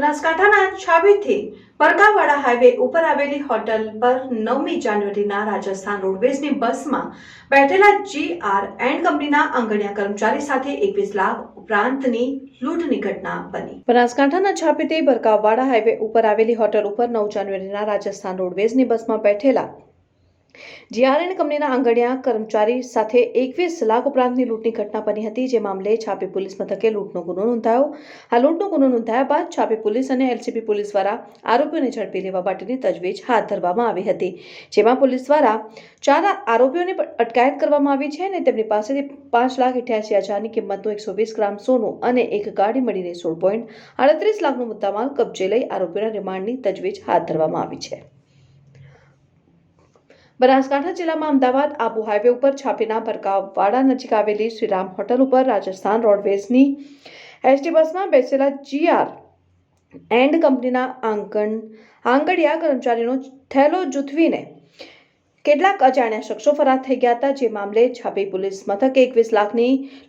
બનાસકાંઠાના છાબીથી પરકાવાડા હાઈવે ઉપર આવેલી હોટલ પર નવમી જાન્યુઆરીના રાજસ્થાન રોડવેઝની બસમાં બેઠેલા જી આર એન્ડ કંપનીના આંગણિયા કર્મચારી સાથે એકવીસ લાખ ઉપરાંતની લૂંટની ઘટના બની. બનાસકાંઠાના છાપીથી બરકાવાડા હાઈવે ઉપર આવેલી હોટલ ઉપર નવ જાન્યુઆરીના રાજસ્થાન રોડવેઝની બસમાં બેઠેલા જીઆરએન કંપનીના આંગણિયા કર્મચારી સાથે એકવીસ લાખ ઉપરાંતની લૂંટની ઘટના બની હતી, જે મામલે છાપી પોલીસ મથકે લૂંટનો ગુનો નોંધાયો. આ લૂંટનો ગુનો નોંધાયા બાદ છાપી પોલીસ અને એલસીબી પોલીસ દ્વારા આરોપીઓને ઝડપી લેવા માટેની તજવીજ હાથ ધરવામાં આવી હતી, જેમાં પોલીસ દ્વારા ચાર આરોપીઓને અટકાયત કરવામાં આવી છે અને તેમની પાસેથી પાંચ લાખ અઠ્યાસી હજારની કિંમતનું એકસો વીસ ગ્રામ સોનું અને એક ગાડી મળીને સોળ પોઈન્ટ આડત્રીસ લાખનો મુદ્દામાલ કબજે લઈ આરોપીઓના રિમાન્ડની તજવીજ હાથ ધરવામાં આવી છે. બનાસકાંઠા જિલ્લામાં અમદાવાદ, આબુ હાઈવે ઉપર છાપીના ભરકાવાડા નજીક આવેલી શ્રીરામ હોટલ ઉપર રાજસ્થાન રોડવેઝની એસટી બસમાં બેસેલા જીઆર એન્ડ કંપનીના આંગણ આંગડિયા કર્મચારીનો થેલો જૂથવીને કેટલાક અજાણ્યા શખ્સો ફરાર થઈ ગયા હતા, જે મામલે છાપી પોલીસ મથકે એકવીસ લાખની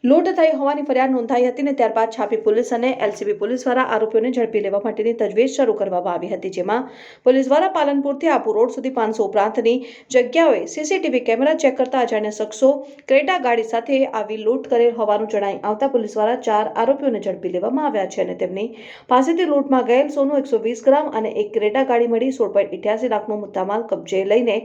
લૂંટ થઈ હોવાની ફરિયાદ નોંધાઈ હતી અને ત્યારબાદ છાપી પોલીસ અને એલસીબી પોલીસ દ્વારા આરોપીઓને ઝડપી લેવા માટેની તજવીજ શરૂ કરવામાં આવી હતી, જેમાં પોલીસ દ્વારા પાલનપુરથી આબુ રોડ સુધી પાંચસો ઉપરાંતની જગ્યાઓએ સીસીટીવી કેમેરા ચેક કરતા અજાણ્યા શખ્સો ક્રેટા ગાડી સાથે આવી લૂંટ કરેલ હોવાનું જણાઈ આવતા પોલીસ દ્વારા ચાર આરોપીઓને ઝડપી લેવામાં આવ્યા છે અને તેમની પાસેથી લૂંટમાં ગયેલ સોનું એકસો વીસ ગ્રામ અને એક ક્રેટા ગાડી મળી સોળ પોઈન્ટ ઇઠ્યાસી લાખનો મુદ્દામાલ કબજે લઈને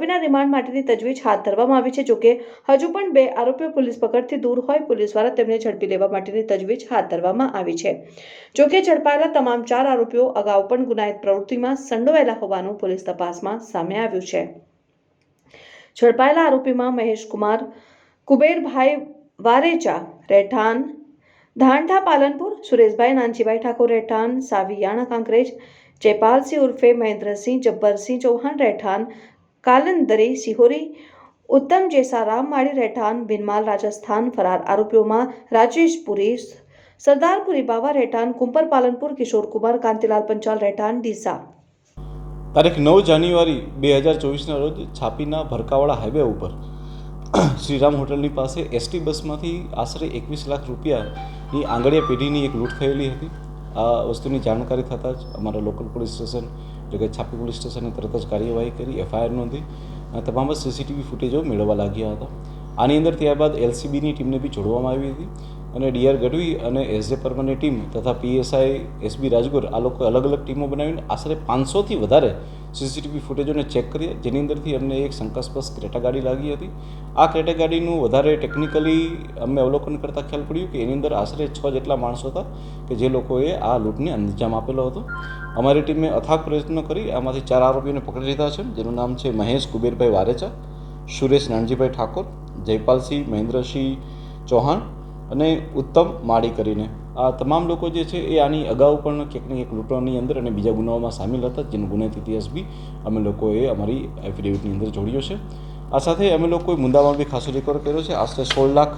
આરોપીના રિમાન્ડ માટેની તજવીજ હાથ ધરવામાં આવી છે. જોકે, હજુ પણ બે આરોપીઓ પોલીસ પકડથી દૂર હોય, પોલીસ દ્વારા તેમને ઝડપી લેવા માટેની તજવીજ હાથ ધરવામાં આવી છે. જોકે, ઝડપાયેલા તમામ ચાર આરોપીઓ અગાઉ પણ ગુનાહિત પ્રવૃત્તિમાં સંડોવાયેલા હોવાનું પોલીસ તપાસમાં સામે આવ્યું છે. ઝડપાયેલા આરોપીમાં મહેશ કુબેરભાઈ વારેચા, રહેઠાણ ધાંઠા પાલનપુર, સુરેશભાઈ નાનજીભાઈ ઠાકોર રહેઠાણ, સાવિયાણા કાંકરેજ જયપાલસિંહ ઉર્ફે મહેન્દ્રસિંહ જબ્બરસિંહ ચૌહાણ રહેઠાણ કાલંદરી સિહોરી ઉત્તમ જેસારામ માળી રહેઠાણ, બિનમાલ રાજસ્થાન ફરાર આરોપીઓમાં રાજેશપુરી સરદારપુરી બાવા રહેઠાણ કુંપર પાલનપુર કિશોર કુમાર, કાંતિલાલ પંચાલ રહેઠાણ, ડીસા. તારીખ નવ જાન્યુઆરી બે હજાર ચોવીસના રોજ છાપીના ભરકાવાળા હાઈવે ઉપર શ્રીરામ હોટલની પાસે એસટી બસમાંથી આશરે એકવીસ લાખ રૂપિયાની આંગળીયા પેઢીની એક લૂંટ થયેલી હતી. આ વસ્તુની જાણકારી થતાં જ અમારા લોકલ પોલીસ સ્ટેશન કે છાપી પોલીસ સ્ટેશને તરત જ કાર્યવાહી કરી, એફઆઈઆર નોંધી તમામ જ સીસીટીવી ફૂટેજો મેળવવા લાગ્યા હતા. આની અંદર ત્યારબાદ એલસીબીની ટીમને બી જોડવામાં આવી હતી. અને ડીઆર ગઢવી અને એસજે પરમાની ટીમ તથા પીએસઆઈ એસબી રાજગુર આ લોકો અલગ અલગ ટીમો બનાવીને આશરે પાંચસોથી વધારે સીસીટીવી ફૂટેજોને ચેક કરીએ જેની અંદરથી અમને એક શંકાસ્પદ ક્રેટા ગાડી લાગી હતી. આ ક્રેટા ગાડીનું વધારે ટેકનિકલી અમને અવલોકન કરતાં ખ્યાલ પડ્યું કે એની અંદર આશરે છ જેટલા માણસો હતા કે જે લોકોએ આ લૂંટને અંજામ આપેલો હતો. અમારી ટીમે અથાગ પ્રયત્નો કરી, આમાંથી ચાર આરોપીઓને પકડી લીધા છે. જેનું નામ છે મહેશ કુબેરભાઈ વારેચા, સુરેશ નાનજીભાઈ ઠાકોર, જયપાલસિંહ મહેન્દ્રસિંહ ચૌહાણ અને ઉત્તમ માળી કરીને. આ તમામ લોકો જે છે એ આની અગાઉ પણ ક્યાંક ને એક લૂંટવાની અંદર અને બીજા ગુનાઓમાં સામેલ હતા, જેનો ગુનેત ઇતિહાસ બી અમે લોકોએ અમારી એફિડેવિટની અંદર જોડ્યો છે. આ સાથે અમે લોકોએ મુદ્દામાલ બી ખાસો રિકવર કર્યો છે. આશરે સોળ લાખ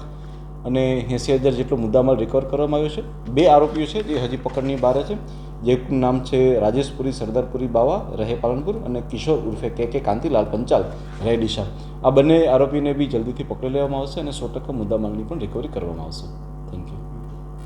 અને એંસી હજાર જેટલો મુદ્દામાલ રિકવર કરવામાં આવ્યો છે. બે આરોપીઓ છે જે હજી પકડની બહાર છે. જેનું નામ છે રાજેશપુરી, સરદારપુરી બાવા, રહે પાલનપુર અને કિશોર ઉર્ફે કે કે કાંતિલાલ પંચાલ, રહે ડીસા. આ બંને આરોપીને બી જલ્દીથી પકડી લેવામાં આવશે અને સો ટકા મુદ્દામાલની પણ રિકવરી કરવામાં આવશે.